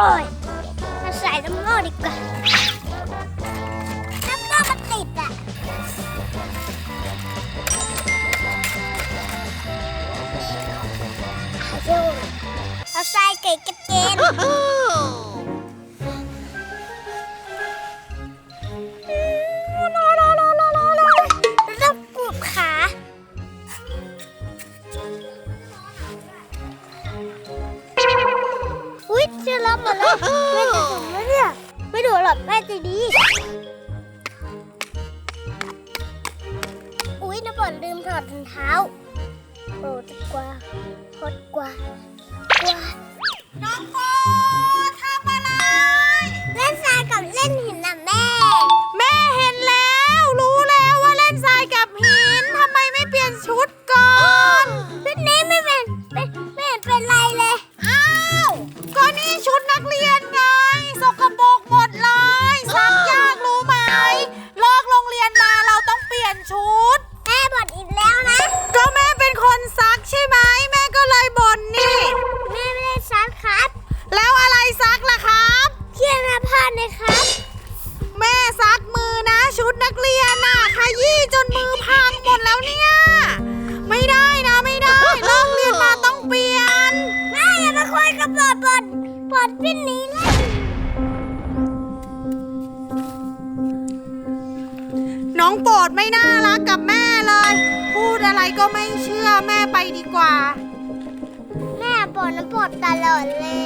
อ้ยมาใส่ตะโม่ดีกว่าแล้วก็มาติดอะเอาใส่เกล็กรเจน อยู่ดี อุ๊ยน้ำบอลลืมถอดถุงเท้าโกรธกว่าฮดกว่าว่าน้องโพทำอะไร เล่นทรายกับเล่นหินนะ ระบิดบอลบอลวิ่งนีแล้น้องปรดไม่น่ารักกับแม่เลย พูดอะไรก็ไม่เชื่อแม่ไปดีกว่า แม่ปวดน้ำปวดตลอดเลย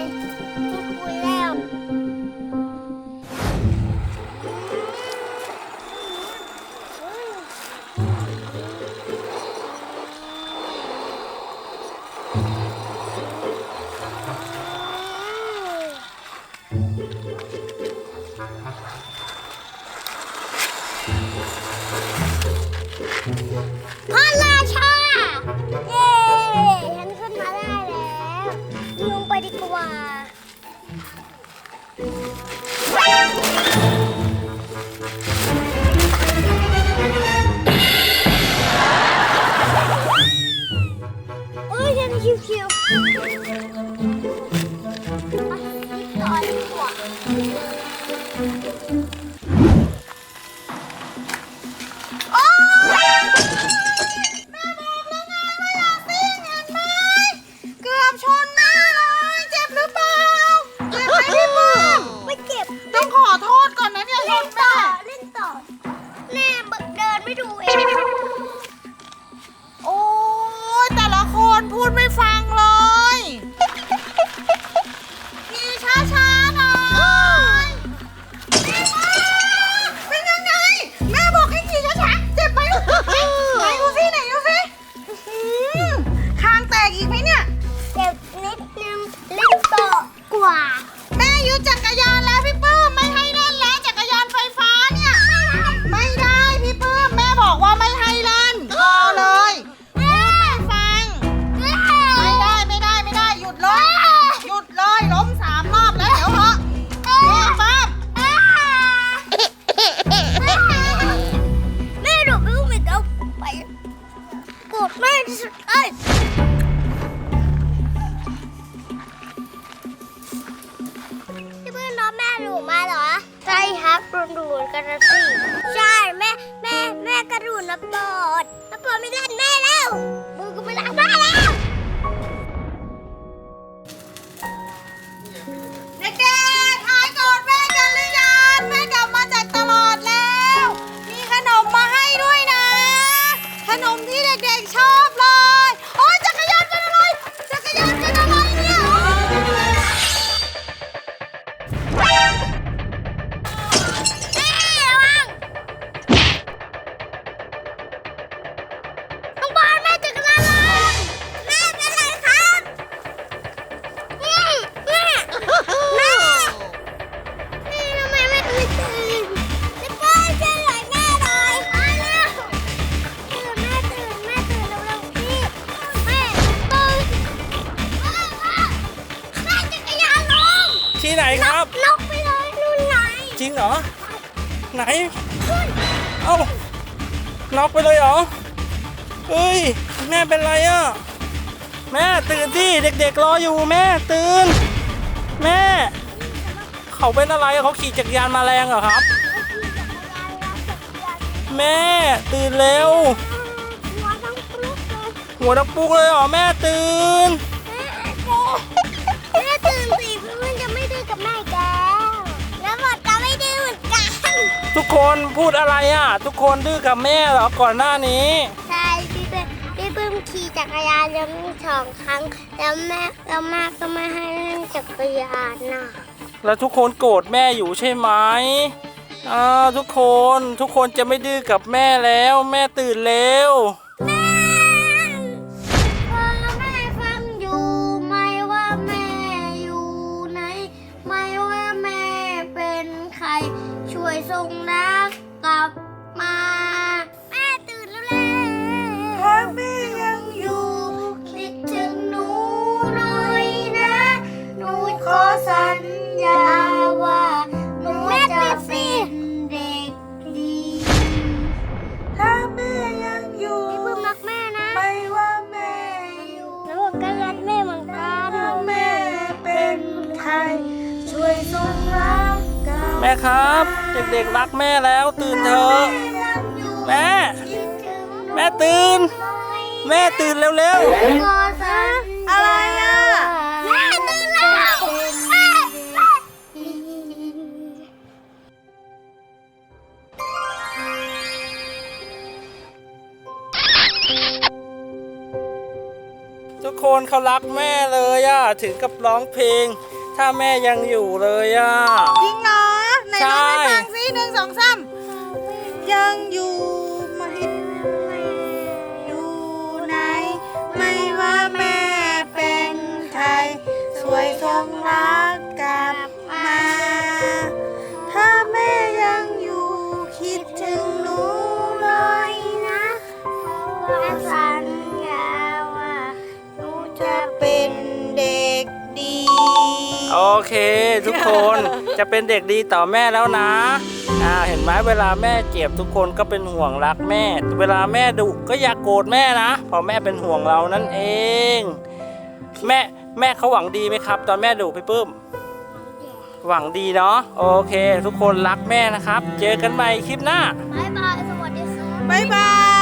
ครับกระดูดกระสีใช่แม่แม่แม่กระดูดระปอดนะเบิดไม่เล่นแม่แล้วมือก็ไม่เล่ ไหน เอ้าน็อกไปเลยเหรอเอ้ย แม่เป็นไรอะ แม่ตื่นที่เด็กๆรออยู่แม่ตื่น แม่ เขาเป็นอะไรเขาขี่จักรยานมาแรงเหรอครับ แม่ตื่นเร็ว หัวดักปุกเลยเหรอแม่ตื่น แม่ตื่นสิเพื่อนจะไม่ดื้อกับแม่ ทุกคนพูดอะไรอะ ทุกคนดื้อกับแม่เหรอก่อนหน้านี้ ใช่พี่เปิ้ลพี่เปิ้ลขี่จักรยานยังสองครั้ง แล้วแม่แล้วแม่ก็ไม่ให้เล่นจักรยานน่ะแล้วทุกคนโกรธแม่อยู่ใช่ไหมอ่าทุกคนทุกคนจะไม่ดื้อกับแม่แล้ว แม่ตื่นเร็ว ใครช่วยส่งรักกลับแม่ครับ เด็กๆรักแม่แล้วตื่นเถอะยังอยู่แม่คิดถึงหนูแม่ตื่นหน่อยแม่ตื่นเร็วขอสัญญาอะไรอะแม่ตื่นแล้วแม่แม่ๆทุกคนเขารักแม่เลยอะถึงกับร้องเพลง ถ้าแม่ยังอยู่เลยอะ จริงเหรอไหนร้องให้ใช่ฟังสิหนึ่งสองสามยังอยู่ไหมอยู่ไหน ไม่ว่าแม่เป็นใครช่วยส่งรัก ทุกคนจะเป็นเด็กดีต่อแม่แล้วนะอ่าเห็นไหมเวลาแม่เจ็บทุกคนก็เป็นห่วงรักแม่ เวลาแม่ดุก็อย่ากโกรธแม่นะเพราะแม่เป็นห่วงเรานั่นเอง แม่แม่เขาหวังดีไหมครับ ตอนแม่ดุพี่ปื้มหวังดีเนาะโอเค ทุกคนรักแม่นะครับ เจอกันใหม่คลิปหน้าบายบาย สวัสดีค่ะ บ๊ายบาย